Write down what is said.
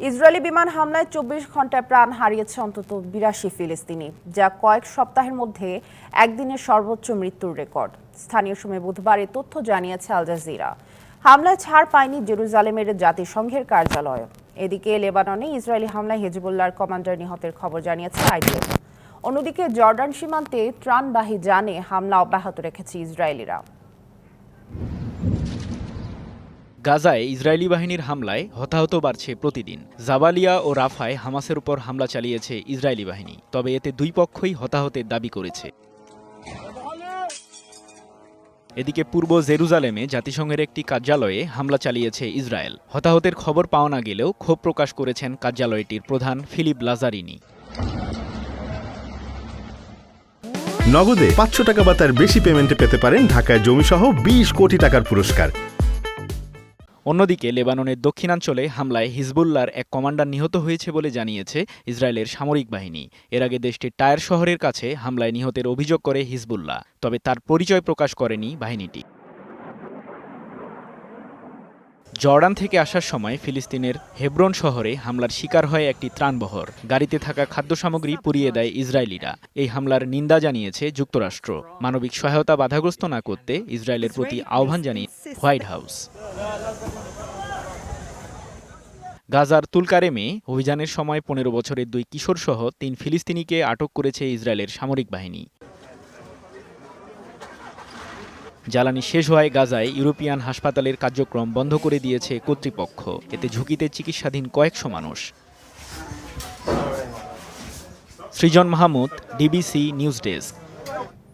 Israeli বিমান হামলায় চব্বিশ ঘন্টায় প্রাণ হারিয়েছে অন্তত বিরাশি ফিলিস্তিনি, যা কয়েক সপ্তাহের মধ্যে একদিনের সর্বোচ্চ মৃত্যুর রেকর্ড। স্থানীয় সময় বুধবার এ তথ্য জানিয়েছে আল জাজিরা। হামলায় ছাড় পায়নি জেরুজালেমের জাতিসংঘের কার্যালয়। এদিকে লেবাননে ইসরায়েলি হামলায় হেজবুল্লাহর কমান্ডার নিহতের খবর জানিয়েছে আইডিএফ অন্যদিকে জর্ডান সীমান্তে ত্রাণবাহী যানে হামলা অব্যাহত রেখেছে ইসরায়েলিরা। গাজায় ইসরায়েলি বাহিনীর হামলায় হতাহত বাড়ছে প্রতিদিন। জাবালিয়া ও রাফায় হামাসের উপর হামলা চালিয়েছে ইসরায়েলি বাহিনী, তবে এতে দুই পক্ষই হতাহতের দাবি করেছে। এদিকে পূর্ব জেরুজালেমে জাতিসংঘের একটি কার্যালয়ে হামলা চালিয়েছে ইসরায়েল। হতাহতের খবর পাওয়া না গেলেও ক্ষোভ প্রকাশ করেছেন কার্যালয়টির প্রধান ফিলিপ লাজারিনি। নগদে পাঁচশো টাকা বা তার বেশি পেমেন্টে পেতে পারেন ঢাকায় জমিসহ বিশ কোটি টাকার পুরস্কার। অন্যদিকে লেবাননের দক্ষিণাঞ্চলে হামলায় হিজবুল্লার এক কমান্ডার নিহত হয়েছে বলে জানিয়েছে ইসরায়েলের সামরিক বাহিনী। এর আগে দেশটির টায়ার শহরের কাছে হামলায় নিহতের অভিযোগ করে হিজবুল্লাহ, তবে তার পরিচয় প্রকাশ করেনি বাহিনীটি। জর্ডান থেকে আসার সময় ফিলিস্তিনের হেব্রন শহরে হামলার শিকার হয় একটি ত্রাণবহর। গাড়িতে থাকা খাদ্য সামগ্রী পুড়িয়ে দেয় ইসরায়েলিরা। এই হামলার নিন্দা জানিয়েছে যুক্তরাষ্ট্র। মানবিক সহায়তা বাধাগ্রস্ত না করতে ইসরায়েলের প্রতি আহ্বান জানিয়ে হোয়াইট হাউস। গাজার তুলকারেমে অভিযানের সময় পনেরো বছরের দুই কিশোর সহ তিন ফিলিস্তিনিকে আটক করেছে ইসরায়েলের সামরিক বাহিনী। জ্বালানি শেষ হওয়ায় গাজায় ইউরোপিয়ান হাসপাতালের কার্যক্রম বন্ধ করে দিয়েছে কর্তৃপক্ষ। এতে ঝুঁকিতে চিকিৎসাধীন কয়েকশো মানুষ। Srijan Mahmud, DBC news desk.